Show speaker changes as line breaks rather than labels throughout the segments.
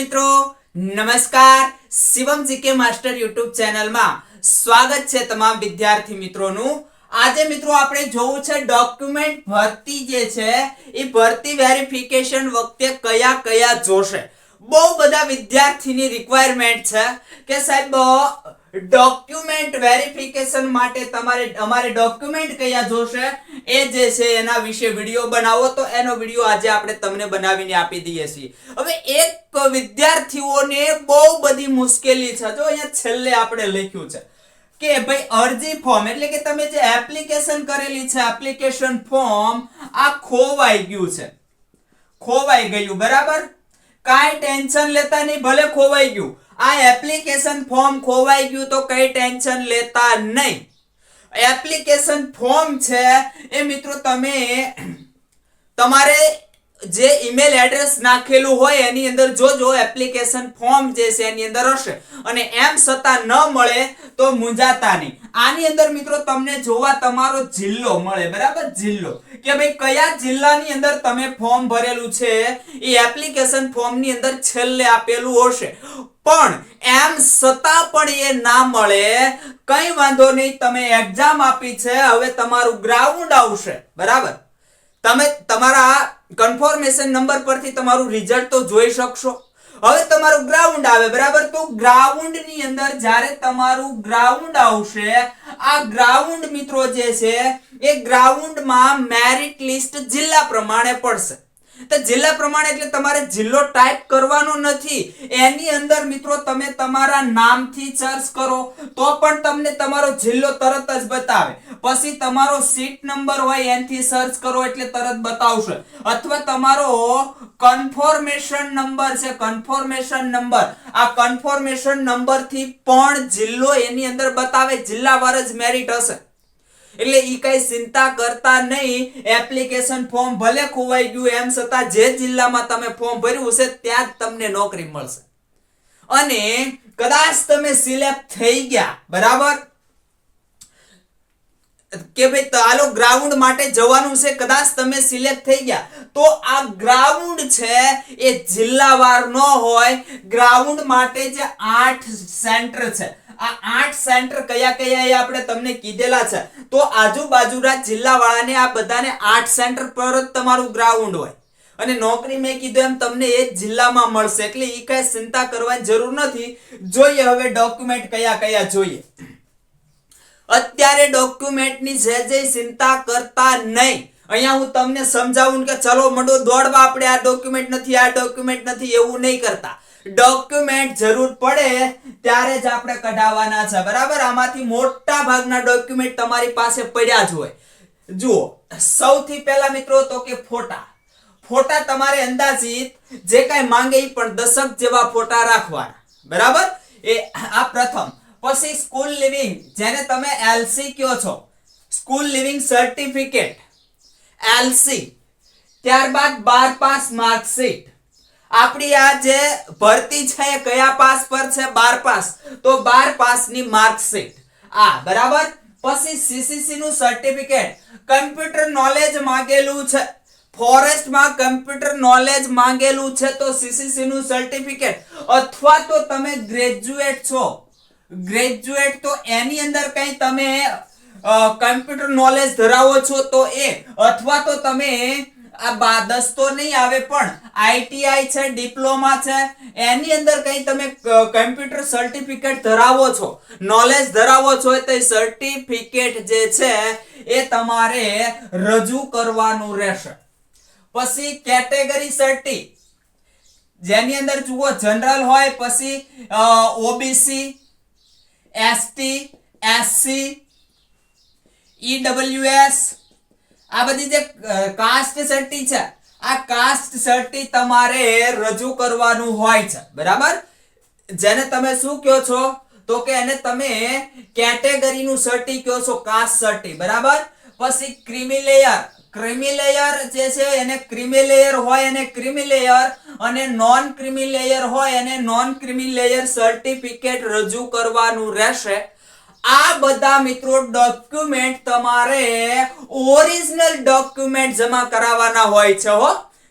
મિત્રો, નમસ્કાર. Shivam GK master YouTube ચેનલમાં સ્વાગત છે તમામ વિદ્યાર્થી મિત્રોનું. આજે મિત્રો આપણે જોવું છે ડોક્યુમેન્ટ ભરતી જે છે, એ ભરતી વેરિફિકેશન વખતે કયા કયા જોશે. બહુ બધા વિદ્યાર્થીની રિક્વાયરમેન્ટ છે કે સાહેબ ડોક્યુમેન્ટ વેરિફિકેશન માટે તમારે, અમારે ડોક્યુમેન્ટ કયા જોશે? એ જે છે એના વિશે વીડિયો બનાવો. તો એનો વીડિયો આજે આપણે તમને બનાવીને આપી દઈએ છીએ. હવે એક વિદ્યાર્થીઓને બહુ બધી મુશ્કેલી છે. જો અહીંયા છેલ્લે આપણે લખ્યું છે કે ભાઈ, અરજી ફોર્મ એટલે કે તમે જે એપ્લિકેશન કરેલી છે એપ્લિકેશન ફોર્મ આ ખોવાઈ ગયું છે. ખોવાઈ ગયું, બરાબર? કાંઈ ટેન્શન લેતા નહીં, ભલે ખોવાઈ ગયું. આ એપ્લિકેશન ફોર્મ ખોવાઈ ગયું તો કઈ ટેન્શન લેતા નહીં. એપ્લિકેશન ફોર્મ છે, એ મિત્રો તમે, તમારે જે ઈમેલ એડ્રેસ નાખેલું હોય એની અંદર જોજો એપ્લિકેશન ફોર્મ જે છે એની અંદર હશે. અને એમ છતાં ન મળે તો મૂંઝાતા નહીં. આની અંદર મિત્રો તમને જોવા તમારો જિલ્લો મળે, બરાબર? જિલ્લો. કે ભાઈ કયા જિલ્લાની અંદર તમે ફોર્મ ભરેલું છે? એ એપ્લિકેશન ફોર્મની અંદર છેલ્લે આપેલું હશે. પણ એમ છતાં પણ એ ના મળે, કઈ વાંધો નહીં, તમે એક્ઝામ આપી છે, હવે તમારું ગ્રાઉન્ડ આવશે. બરાબર? તમે કન્ફર્મેશન નંબર પરથી તમારું રિઝલ્ટ તો જોઈ શકશો. હવે તમારું ગ્રાઉન્ડ આવે, બરાબર? તો ગ્રાઉન્ડની અંદર જ્યારે તમારું ગ્રાઉન્ડ આવશે, આ ગ્રાઉન્ડ મિત્રો જે છે, એ ગ્રાઉન્ડમાં મેરિટ લિસ્ટ જિલ્લા પ્રમાણે પડશે. તો જિલ્લા પ્રમાણે એટલે તમારે જિલ્લો ટાઈપ કરવાનો નથી. એની અંદર મિત્રો તમે તમારા નામથી સર્ચ કરો, તો પણ તમને તમારો જિલ્લો તરત જ બતાવે. પછી તમારો સીટ નંબર હોય એનાથી સર્ચ કરો એટલે તરત બતાવશે. અથવા તમારો કન્ફર્મેશન નંબર છે કન્ફર્મેશન નંબર આ કન્ફર્મેશન નંબરથી પણ જિલ્લો એની અંદર બતાવે જિલ્લાવાર જ મેરિટ હશે. એટલે ઈ કઈ ચિંતા કરતા નહીં. એપ્લિકેશન ફોર્મ ભલે ખોવાઈ ગયું એમ છતાં જે જિલ્લામાં તમે ફોર્મ ભર્યું છે ત્યાં જ તમને નોકરી મળશે. અને કદાચ તમે સિલેક્ટ થઈ ગયા, બરાબર? કે ભાઈ ચાલો ગ્રાઉન્ડ માટે જવાનું છે, કદાચ તમે સિલેક્ટ થઈ ગયા. તો આ ગ્રાઉન્ડ છે, એ જિલ્લાવાર ન હોય ગ્રાઉન્ડ માટે જે આઠ સેન્ટર છે. આ આઠ સેન્ટર કયા કયા એ આપણે તમને કીધેલા છે. તો આજુબાજુના જિલ્લાવાળાને આ બધાને આઠ સેન્ટર પર જ તમારું ગ્રાઉન્ડ હોય. અને નોકરી મેં કીધું એમ તમને એ જિલ્લામાં મળશે. એટલે એ કઈ ચિંતા કરવાની જરૂર નથી. જોઈએ હવે ડોક્યુમેન્ટ કયા કયા જોઈએ. અત્યારે ડોક્યુમેન્ટની જે જે ચિંતા કરતા નહીં. અહીંયા હું તમને સમજાવું કે ચલો મંડો દોડવા આપણે આ ડોક્યુમેન્ટ નથી, આ ડોક્યુમેન્ટ નથી, એવું નહીં કરતા. ડોક્યુમેન્ટ જરૂર પડે ત્યારે જ આપણે કઢાવવાના છે, બરાબર? આમાંથી મોટા ભાગના ડોક્યુમેન્ટ તમારી પાસે પડ્યા જ હોય. જુઓ, સૌથી પહેલા મિત્રો તો કે ફોટા. ફોટા તમારે અંદાજિત જે કાંઈ માંગે પણ દશક જેવા ફોટા રાખવાના. બરાબર? એ આ પ્રથમ. પછી સ્કૂલ લિવિંગ જેને તમે એલસી કહો છો. સ્કૂલ લિવિંગ સર્ટિફિકેટ એલસી ત્યારબાદ બાર પાસ માર્કશીટ આપણી આ જે ભરતી છે એ કયા પાસ પર છે? બાર પાસ. તો બાર પાસની માર્કશીટ આ, બરાબર? પછી સીસીસી નું સર્ટિફિકેટ કમ્પ્યુટર નોલેજ માંગેલું છે. ફોરેસ્ટમાં કમ્પ્યુટર નોલેજ માંગેલું છે તો સીસીસી નું સર્ટિફિકેટ અથવા તો તમે ગ્રેજ્યુએટ છો. ગ્રેજ્યુએટ તો એની અંદર કઈ તમે કમ્પ્યુટર નોલેજ ધરાવો છો તો એ, અથવા તો તમે આ બાદસ તો નહીં આવે, પણ આઈટીઆઈ છે, ડિપ્લોમા છે, એની અંદર કઈ તમે કમ્પ્યુટર સર્ટિફિકેટ ધરાવો છો નોલેજ ધરાવો છો, તો એ સર્ટિફિકેટ જે છે, એ તમારે રજૂ કરવાનું રહેશે. પછી કેટેગરી સર્ટી જેની અંદર જુઓ જનરલ હોય, પછી ઓબીસી એસટી એસસી ઈડબ્લ્યુએસ આ બધી જે કાસ્ટ સર્ટી છે, આ કાસ્ટ સર્ટી તમારે રજૂ કરવાનું હોય છે. બરાબર? જેને તમે શું કહો છો? તો કે એને તમે કેટેગરીનું સર્ટી કહો છો કાસ્ટ સર્ટી બરાબર? પછી ક્રિમી લેયર ક્રિમી લેયર જે છે એને ક્રિમી લેયર હોય એને ક્રિમી લેયર અને નોન ક્રિમી લેયર હોય એને નોન ક્રિમી લેયર સર્ટિફિકેટ રજૂ કરવાનું રહેશે. આ બધા મિત્રો ડોક્યુમેન્ટ તમારે ઓરિજિનલ ડોક્યુમેન્ટ જમા કરાવવાના હોય છે હો.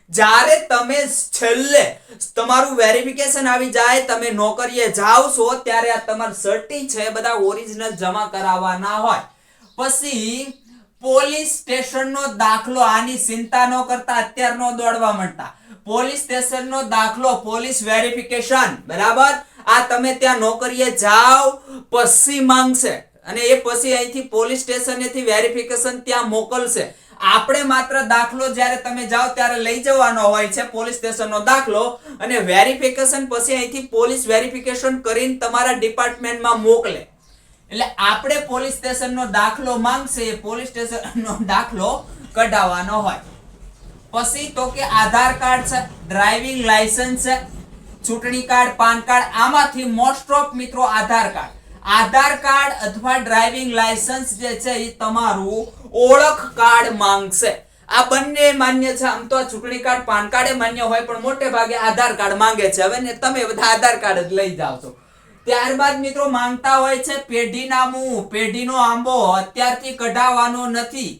જ્યારે તમે છેલ્લે તમારું વેરિફિકેશન આવી જાય, તમે નોકરીએ જાઓ છો, ત્યારે આ તમારું સર્ટી છે બધા ઓરિજિનલ જમા કરાવવાના હોય. પછી પોલીસ સ્ટેશનનો દાખલો આની ચિંતા ન કરતા અત્યાર નો દોડવા માંડતા. પોલીસ સ્ટેશનનો દાખલો, પોલીસ વેરિફિકેશન, બરાબર? આ તમે ત્યાં નોકરીએ જાઓ, પછી માંગશે. અને એ પછી અહીંથી પોલીસ સ્ટેશનેથી વેરિફિકેશન ત્યાં મોકલશે. આપણે માત્ર દાખલો જ્યારે તમે જાઓ ત્યારે લઈ જવાનો હોય છે પોલીસ સ્ટેશનનો દાખલો અને વેરિફિકેશન પછી અહીંથી પોલીસ વેરિફિકેશન કરીને તમારા ડિપાર્ટમેન્ટમાં મોકલે. એટલે આપણે પોલીસ સ્ટેશનનો દાખલો માંગશે એ પોલીસ સ્ટેશનનો દાખલો કઢાવવાનો હોય. પછી તો કે આધાર કાર્ડ છે, ડ્રાઇવિંગ લાયસન્સ છે, ચૂંટણી કાર્ડ, પાન કાર્ડ, આમાંથી મોસ્ટ ઓફ મિત્રો આધાર કાર્ડ. આધાર કાર્ડ અથવા ડ્રાઇવિંગ લાયસન્સ જે છે એ તમારું ઓળખ કાર્ડ માંગશે. આ બંને માન્ય છે, આમ તો ચૂંટણી કાર્ડ, પાન કાર્ડ માન્ય હોય, પણ મોટે ભાગે આધાર કાર્ડ માંગે છે. હવે ને તમે બધા આધાર કાર્ડ જ લઈ જાઓ છો. ત્યારબાદ મિત્રો માંગતા હોય છે પેઢીનામું પેઢીનો આંબો અત્યારથી કઢાવવાનો નથી.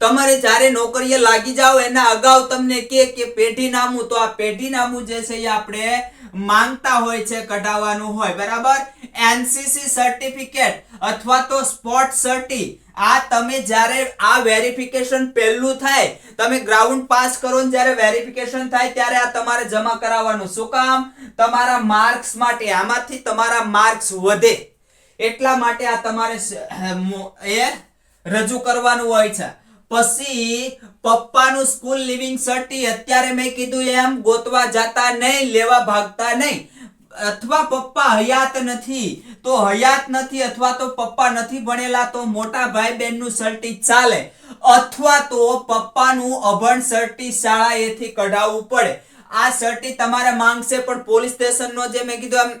તમારે જ્યારે નોકરીએ લાગી જાઓ એના અગાઉ તમને કે કે પેઢીનામું તો આ પેઢીનામું જે છે એ આપણે માંગતા હોય છે, કઢાવવાનું હોય. બરાબર? એનસીસી સર્ટિફિકેટ અથવા તો સ્પોટ સર્ટી આ તમે જ્યારે આ વેરિફિકેશન પહેલું થાય, તમે ગ્રાઉન્ડ પાસ કરો ને જ્યારે વેરિફિકેશન થાય, ત્યારે આ તમારે જમા કરાવવાનું. શું કામ? તમારા માર્ક્સ માટે, આમાંથી તમારા માર્ક્સ વધે. એટલા માટે આ તમારે એ, રજૂ કરવાનું હોય છે. પછી પપ્પાનું સ્કૂલ લિવિંગ સર્ટી અત્યારે મેં કીધું એમ, ગોતવા જાતા નહીં, લેવા ભાગતા નહીં. અથવા પપ્પા હયાત નથી. તો હયાત નથી અથવા તો પપ્પા નથી ભણેલા તો મોટા ભાઈ બહેનનું સર્ટી ચાલે. અથવા તો પપ્પાનું અભણ સર્ટી શાળાએથી કઢાવવું પડે. આ સર્ટી તમારે માંગશે, પણ પોલીસ સ્ટેશનનો જે મેં કીધું આમ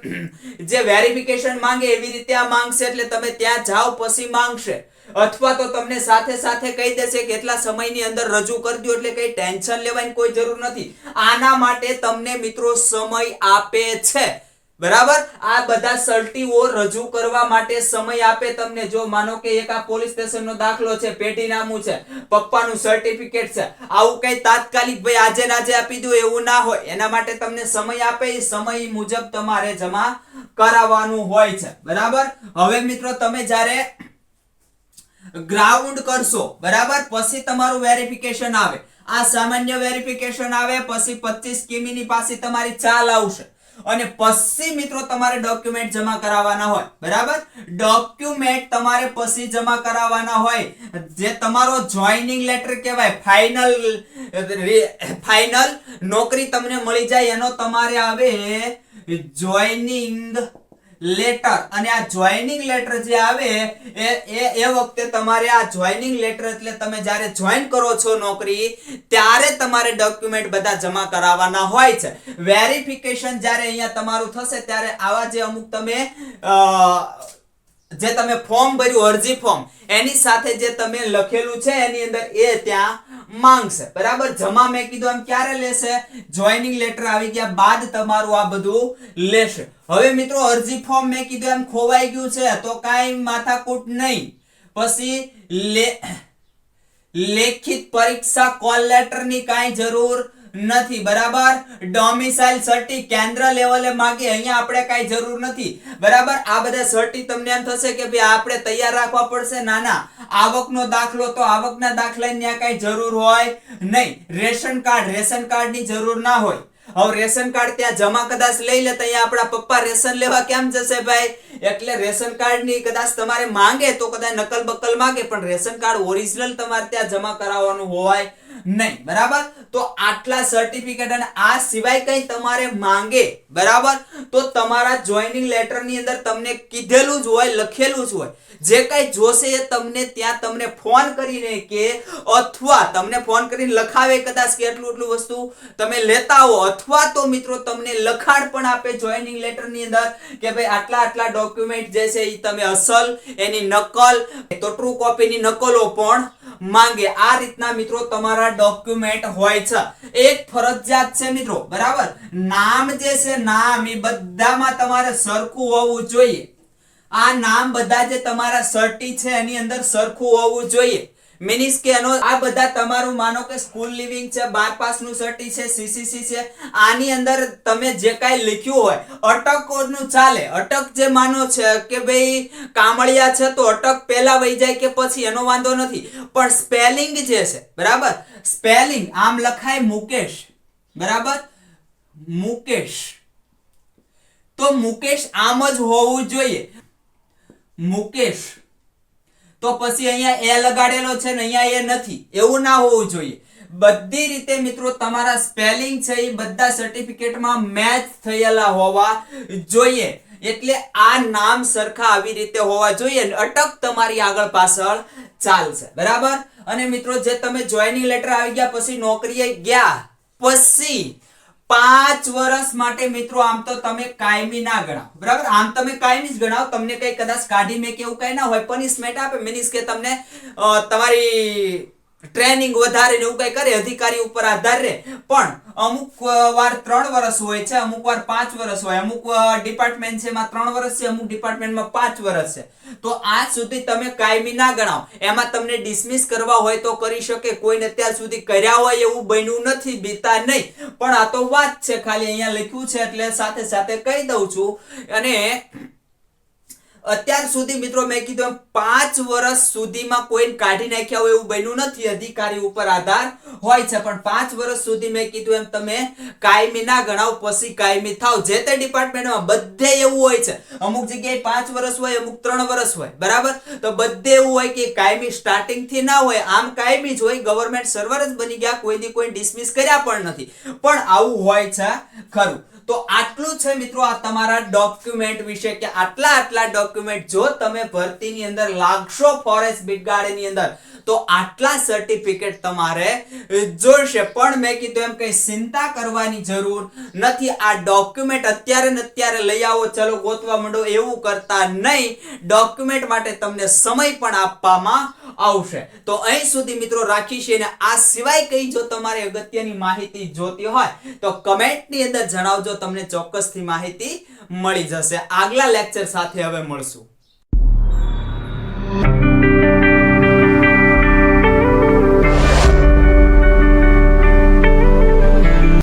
જે વેરિફિકેશન માંગે એવી રીતે આ માંગશે, એટલે તમે ત્યાં જાઓ, પછી માંગશે. અથવા તો તમને સાથે સાથે કહી દેશે કે એટલા સમયની અંદર રજૂ કરી દો એટલે કઈ ટેન્શન લેવાની કોઈ જરૂર નથી. આના માટે તમને મિત્રો સમય આપે છે. બરાબર? આ બધા સર્ટીઓ રજૂ કરવા માટે સમય આપે તમને. જો માનો કે એક આ પોલીસ સ્ટેશનનો દાખલો છે, પેઢીનામું છે, પપ્પાનું સર્ટિફિકેટ છે, આવું કઈ તાત્કાલિક ભાઈ આજે આજે આપી દો એવું ના હોય. એના માટે તમને સમય આપે, એ સમય મુજબ તમારે જમા કરાવવાનું હોય છે. બરાબર? હવે મિત્રો તમે જ્યારે ગ્રાઉન્ડ કરશો. બરાબર? પછી તમારું વેરિફિકેશન આવે. આ સામાન્ય વેરિફિકેશન આવે, પછી 25 કિમીની પાસે તમારી ચાલ આવશે. અને પછી મિત્રો તમારે ડોક્યુમેન્ટ જમા કરાવવાના હોય. બરાબર? ડોક્યુમેન્ટ તમારે પછી જમા કરાવવાના હોય. જે તમારો જોઈનિંગ લેટર કહેવાય, ફાઇનલ ફાઇનલ નોકરી તમને મળી જાય, એનો તમારે આવે જોઈનિંગ લેટર અને આ જોઈનિંગ લેટર જે આવે, એ એ વખતે તમારે આ જોઈનિંગ લેટર એટલે તમે જ્યારે જોઈન કરો છો નોકરી, ત્યારે તમારે ડોક્યુમેન્ટ બધા જમા કરાવવાના હોય છે. વેરિફિકેશન જ્યારે અહીંયા તમારું થશે, ત્યારે આવા જે અમુક તમે જે તમે ફોર્મ ભર્યું, અરજી ફોર્મ એની સાથે જે તમે લખેલું છે, એની અંદર એ ત્યાં માંગશે બરાબર? જમા મેં કીધું એમ ક્યારે લેશે? જોઈનિંગ લેટર આવી ગયા બાદ તમારું આ બધું લેશે. હવે મિત્રો, અરજી ફોર્મ મેં કીધું એમ ખોવાઈ ગયું છે, તો કાંઈ માથાકૂટ નહીં. પછી લેખિત પરીક્ષા કોલ લેટરની કાંઈ જરૂર નથી, બરાબર? ડોમિસાઇલ સર્ટી કેન્દ્ર લેવલે માગે, અહીંયા આપણે કાંઈ જરૂર નથી. બરાબર? આ બધા સર્ટી તમને એમ થશે કે ભાઈ આપણે તૈયાર રાખવા પડશે. ના ના. આવકનો દાખલો તો આવકના દાખલાની ત્યાં કાંઈ જરૂર હોય નહીં. રેશન કાર્ડ, રેશન કાર્ડની જરૂર ના હોય. હવે રેશન કાર્ડ ત્યાં જમા કદાચ લઈ લે અહીંયા આપણા પપ્પા રેશન લેવા કેમ જશે ભાઈ? એટલે રેશન કાર્ડની કદાચ તમારે માંગે તો કદાચ નકલ બકલ માંગે, પણ રેશન કાર્ડ ઓરિજિનલ તમારે ત્યાં જમા કરાવવાનું હોય. નહીં, બરાબર? તો આટલા સર્ટિફિકેટ અને આ સિવાય કંઈ તમારે માંગે, બરાબર? તો તમારા જોઈનિંગ લેટરની અંદર તમને કીધેલું જ હોય, લખેલું જ હોય. જે કંઈ જોશે એ તમને ત્યાં તમને ફોન કરીને કે, અથવા તમને ફોન કરીને લખાવે કદાચ કે એટલું એટલું વસ્તુ. તમે લેતા હો, અથવા તો મિત્રો તમને લખાણ પણ આપે જોઈનિંગ લેટરની અંદર કે ભાઈ આટલા આટલા ડોક્યુમેન્ટ જે છે એ તમે અસલ, એની નકલ, તો ટ્રુ કોપીની નકલો પણ માંગે. આ રીતના મિત્રો તમારા ડોક્યુમેન્ટ હોય છે. એક ફરજિયાત છે મિત્રો, બરાબર? નામ જે છે, નામ, એ બધામાં તમારે સરખું હોવું જોઈએ. આ નામ બધા જે તમારા સર્ટી છે, એની અંદર સરખું હોવું જોઈએ. મીન્સ કે એનો આ બધા તમારું માનો કે સ્કૂલ લિવિંગ છે, બાર પાસનું સર્ટી છે સીસીસી છે, આની અંદર તમે જે કાંઈ લખ્યું હોય અટકનું ચાલે. અટક જે માનો છે કે ભાઈ કામળિયા છે તો અટક પહેલા વહી જાય કે પછી, એનો વાંધો નથી. પણ સ્પેલિંગ જે છે, બરાબર? સ્પેલિંગ આમ લખાય મુકેશ. બરાબર? મુકેશ. તો મુકેશ આમ જ હોવું જોઈએ. મુકેશ. તો પછી અહીંયા એ લગાડેલો છે ને અહીંયા એ નથી. એવું ના હોવું જોઈએ. બધી રીતે મિત્રો તમારા સ્પેલિંગ છે એ બધા સર્ટિફિકેટમાં મેચ થયેલા હોવા જોઈએ. એટલે આ નામ સરખા આવી રીતે હોવા જોઈએ અટક તમારી આગળ પાછળ ચાલશે. બરાબર? અને મિત્રો, જે તમે જોઈનિંગ લેટર આવી ગયા, પછી નોકરીએ ગયા, પછી પાંચ વર્ષ માટે મિત્રો આમ તો તમે કાયમી ના ગણાવ. બરાબર? આમ તમે કાયમી જ ગણાવ. તમને કઈ કદાચ કાઢી મેં કેવું કઈ ના હોય. પનિશમેન્ટ આપે. મીન્સ કે તમને તમારી ટ્રેનિંગ વધારે ને એવું કઈ કરે, અધિકારી ઉપર આધાર રહે. પણ અમુક વાર ત્રણ વર્ષ હોય છે, અમુક વાર પાંચ વર્ષ હોય. અમુક ડિપાર્ટમેન્ટ છે એમાં ત્રણ વર્ષ છે, અમુક ડિપાર્ટમેન્ટમાં પાંચ વર્ષ છે. તો આ સુધી તમે કાયમી ના ગણાવ. એમાં તમને ડિસમિસ કરવા હોય તો કરી શકે, કોઈને અત્યાર સુધી કર્યા હોય એવું બન્યું નથી, બીતા નહીં. પણ આ તો વાત છે, ખાલી અહીંયા લખ્યું છે, એટલે સાથે સાથે કહી દઉં છું. અને અત્યાર સુધી મિત્રો મેં કીધું એમ, પાંચ વર્ષ સુધીમાં કોઈને કાઢી નાખ્યા હોય એવું બન્યું નથી, અધિકારી ઉપર આધાર હોય છે. પણ પાંચ વર્ષ સુધી મેં કીધું એમ, તમે કાયમી ના ગણાવ, પછી કાયમી થાવ. જે તે ડિપાર્ટમેન્ટમાં બધે એવું હોય છે. અમુક જગ્યાએ પાંચ વર્ષ હોય, અમુક ત્રણ વર્ષ હોય. બરાબર? તો બધે એવું હોય કે કાયમી સ્ટાર્ટિંગથી ના હોય. આમ કાયમી જ હોય. ગવર્મેન્ટ સર્વર જ બની ગયા. કોઈની કોઈ ડિસમિસ કર્યા પણ નથી. પણ આવું હોય છે ખરું. તો આટલું છે મિત્રો આ તમારા ડોક્યુમેન્ટ વિશે કે આટલા આટલા ડોક્યુમેન્ટ જો તમે ભરતીની અંદર લાગશો ફોરેસ્ટ બ્રિગાડની અંદર તો આટલા સર્ટિફિકેટ તમારે જોઈશે. પણ મેં કીધું એમ કઈ ચિંતા કરવાની જરૂર નથી. આ ડોક્યુમેન્ટ અત્યારે ને અત્યારે લઈ આવો. ચલો, ગોતવા માંડો. એવું કરતા નહીં. ડોક્યુમેન્ટ માટે તમને સમય પણ આપવામાં આવશે. તો અહીં સુધી મિત્રો રાખીશું અને આ સિવાય કઈ જો તમારે અગત્યની માહિતી જોતી હોય, તો કમેન્ટની અંદર જણાવજો. તમને ચોક્કસથી માહિતી મળી જશે. આગલા લેક્ચર સાથે હવે મળશું.